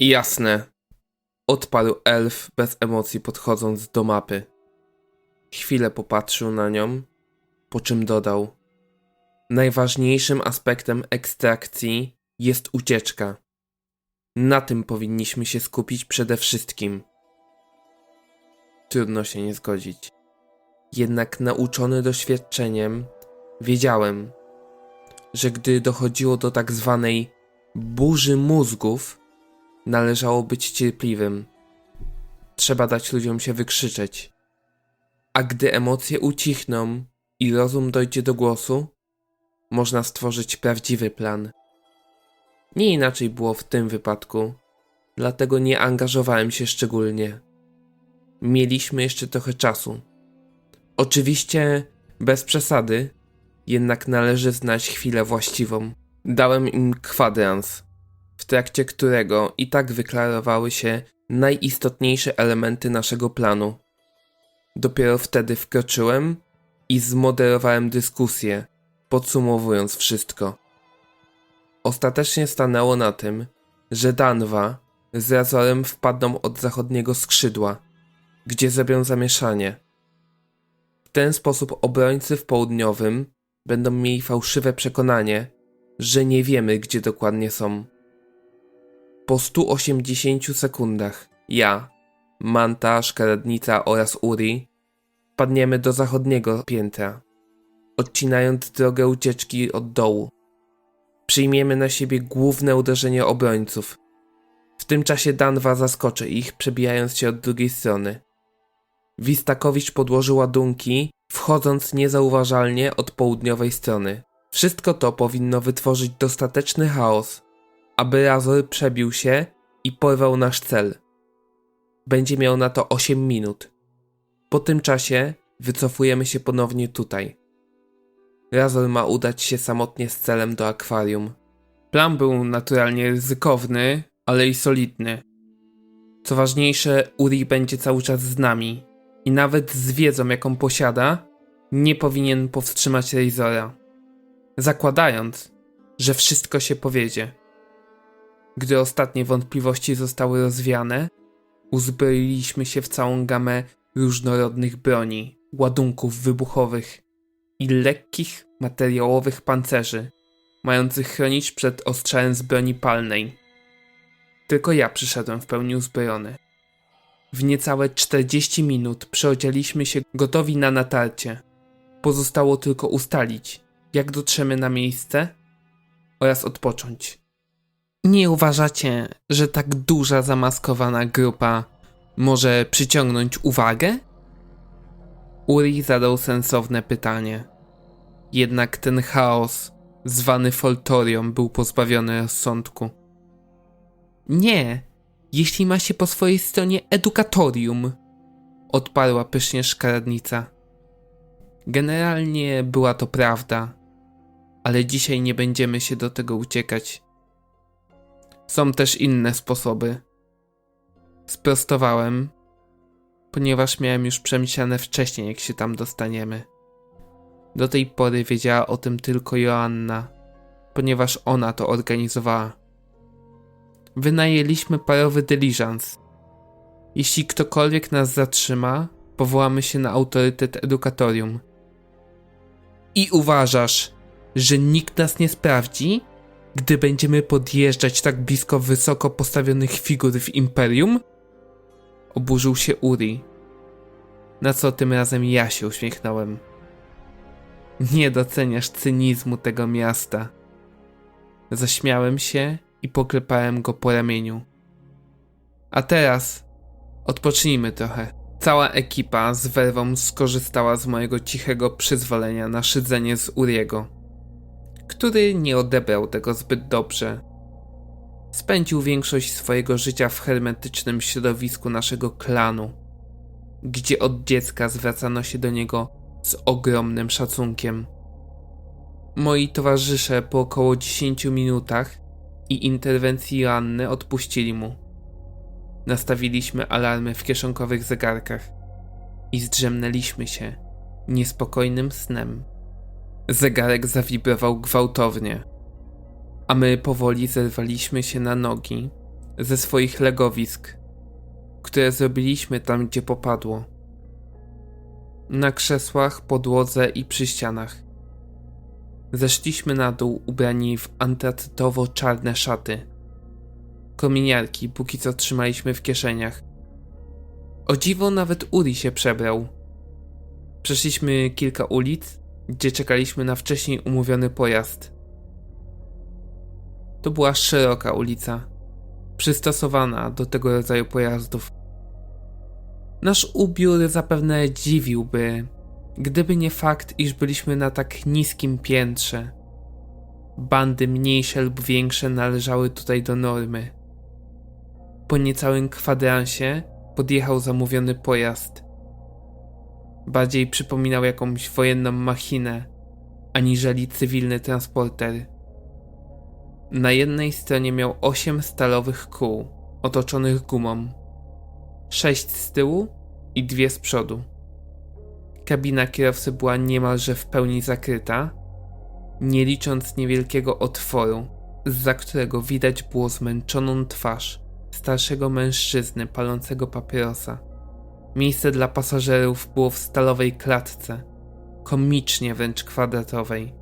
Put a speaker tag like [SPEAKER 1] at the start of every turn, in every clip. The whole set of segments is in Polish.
[SPEAKER 1] Jasne. Odparł elf bez emocji podchodząc do mapy. Chwilę popatrzył na nią, po czym dodał. Najważniejszym aspektem ekstrakcji jest ucieczka. Na tym powinniśmy się skupić przede wszystkim. Trudno się nie zgodzić. Jednak nauczony doświadczeniem, wiedziałem, że gdy dochodziło do tak zwanej burzy mózgów, należało być cierpliwym. Trzeba dać ludziom się wykrzyczeć. A gdy emocje ucichną i rozum dojdzie do głosu, można stworzyć prawdziwy plan. Nie inaczej było w tym wypadku, dlatego nie angażowałem się szczególnie. Mieliśmy jeszcze trochę czasu. Oczywiście bez przesady, jednak należy znać chwilę właściwą. Dałem im kwadrans, w trakcie którego i tak wyklarowały się najistotniejsze elementy naszego planu. Dopiero wtedy wkroczyłem i zmoderowałem dyskusję, podsumowując wszystko. Ostatecznie stanęło na tym, że Danwa z Razorem wpadną od zachodniego skrzydła, gdzie zrobią zamieszanie. W ten sposób obrońcy w południowym będą mieli fałszywe przekonanie, że nie wiemy, gdzie dokładnie są. Po 180 sekundach ja, Manta, Szkaradnica oraz Uri padniemy do zachodniego piętra, odcinając drogę ucieczki od dołu. Przyjmiemy na siebie główne uderzenie obrońców. W tym czasie Danwa zaskoczy ich, przebijając się od drugiej strony. Wistakowicz podłoży ładunki, wchodząc niezauważalnie od południowej strony. Wszystko to powinno wytworzyć dostateczny chaos, aby Razor przebił się i porwał nasz cel. Będzie miał na to 8 minut. Po tym czasie wycofujemy się ponownie tutaj. Razor ma udać się samotnie z celem do akwarium. Plan był naturalnie ryzykowny, ale i solidny. Co ważniejsze, Uri będzie cały czas z nami i nawet z wiedzą, jaką posiada, nie powinien powstrzymać Razora. Zakładając, że wszystko się powiedzie. Gdy ostatnie wątpliwości zostały rozwiane, uzbroiliśmy się w całą gamę różnorodnych broni, ładunków wybuchowych i lekkich materiałowych pancerzy, mających chronić przed ostrzałem z broni palnej. Tylko ja przyszedłem w pełni uzbrojony. W niecałe 40 minut przyodzialiśmy się gotowi na natarcie. Pozostało tylko ustalić, jak dotrzemy na miejsce oraz odpocząć. Nie uważacie, że tak duża zamaskowana grupa może przyciągnąć uwagę? Uri zadał sensowne pytanie. Jednak ten chaos, zwany foltorią, był pozbawiony rozsądku. Nie, jeśli ma się po swojej stronie edukatorium, odparła pysznie szkaradnica. Generalnie była to prawda, ale dzisiaj nie będziemy się do tego uciekać. Są też inne sposoby. Sprostowałem, ponieważ miałem już przemyślane wcześniej, jak się tam dostaniemy. Do tej pory wiedziała o tym tylko Joanna, ponieważ ona to organizowała. Wynajęliśmy parowy dyliżans. Jeśli ktokolwiek nas zatrzyma, powołamy się na autorytet edukatorium. I uważasz, że nikt nas nie sprawdzi, gdy będziemy podjeżdżać tak blisko wysoko postawionych figur w imperium? Oburzył się Uri. Na co tym razem ja się uśmiechnąłem. Nie doceniasz cynizmu tego miasta. Zaśmiałem się i poklepałem go po ramieniu. A teraz odpocznijmy trochę. Cała ekipa z werwą skorzystała z mojego cichego przyzwolenia na szydzenie z Uriego, który nie odebrał tego zbyt dobrze. Spędził większość swojego życia w hermetycznym środowisku naszego klanu, gdzie od dziecka zwracano się do niego z ogromnym szacunkiem. Moi towarzysze po około 10 minutach i interwencji Joanny odpuścili mu. Nastawiliśmy alarmy w kieszonkowych zegarkach i zdrzemnęliśmy się niespokojnym snem. Zegarek zawibrował gwałtownie, a my powoli zerwaliśmy się na nogi, ze swoich legowisk, które zrobiliśmy tam, gdzie popadło. Na krzesłach, podłodze i przy ścianach. Zeszliśmy na dół ubrani w antracytowo-czarne szaty. Kominiarki póki co trzymaliśmy w kieszeniach. O dziwo nawet Uri się przebrał. Przeszliśmy kilka ulic, gdzie czekaliśmy na wcześniej umówiony pojazd. To była szeroka ulica, przystosowana do tego rodzaju pojazdów. Nasz ubiór zapewne dziwiłby, gdyby nie fakt, iż byliśmy na tak niskim piętrze. Bandy mniejsze lub większe należały tutaj do normy. Po niecałym kwadransie podjechał zamówiony pojazd. Bardziej przypominał jakąś wojenną machinę, aniżeli cywilny transporter. Na jednej stronie miał osiem stalowych kół, otoczonych gumą. Sześć z tyłu i dwie z przodu. Kabina kierowcy była niemalże w pełni zakryta, nie licząc niewielkiego otworu, za którego widać było zmęczoną twarz starszego mężczyzny palącego papierosa. Miejsce dla pasażerów było w stalowej klatce, komicznie wręcz kwadratowej.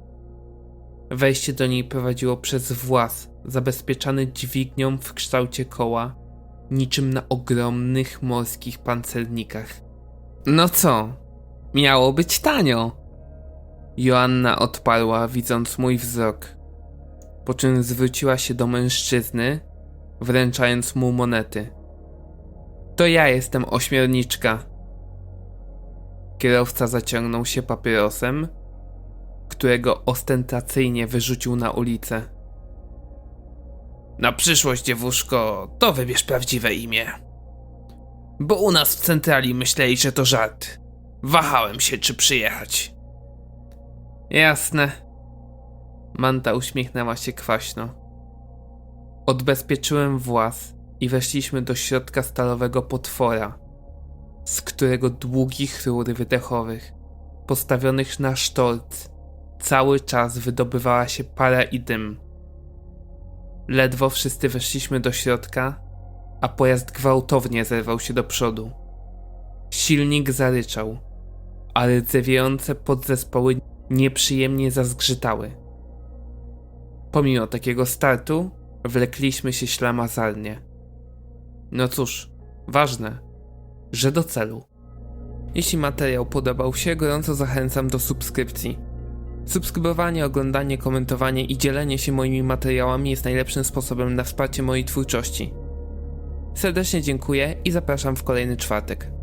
[SPEAKER 1] Wejście do niej prowadziło przez włas zabezpieczany dźwignią w kształcie koła, niczym na ogromnych morskich pancernikach. No co? Miało być tanio! Joanna odparła, widząc mój wzrok, po czym zwróciła się do mężczyzny, wręczając mu monety. To ja jestem ośmiorniczka. Kierowca zaciągnął się papierosem, którego ostentacyjnie wyrzucił na ulicę. Na przyszłość, dziewuszko, to wybierz prawdziwe imię. Bo u nas w centrali myśleli, że to żart. Wahałem się, czy przyjechać. Jasne. Manta uśmiechnęła się kwaśno. Odbezpieczyłem włas i weszliśmy do środka stalowego potwora, z którego długich rur wydechowych, postawionych na sztorc, cały czas wydobywała się para i dym. Ledwo wszyscy weszliśmy do środka, a pojazd gwałtownie zerwał się do przodu. Silnik zaryczał, a rdzewiejące podzespoły nieprzyjemnie zazgrzytały. Pomimo takiego startu, wlekliśmy się ślamazarnie. No cóż, ważne, że do celu. Jeśli materiał podobał się, gorąco zachęcam do subskrypcji. Subskrybowanie, oglądanie, komentowanie i dzielenie się moimi materiałami jest najlepszym sposobem na wsparcie mojej twórczości. Serdecznie dziękuję i zapraszam w kolejny czwartek.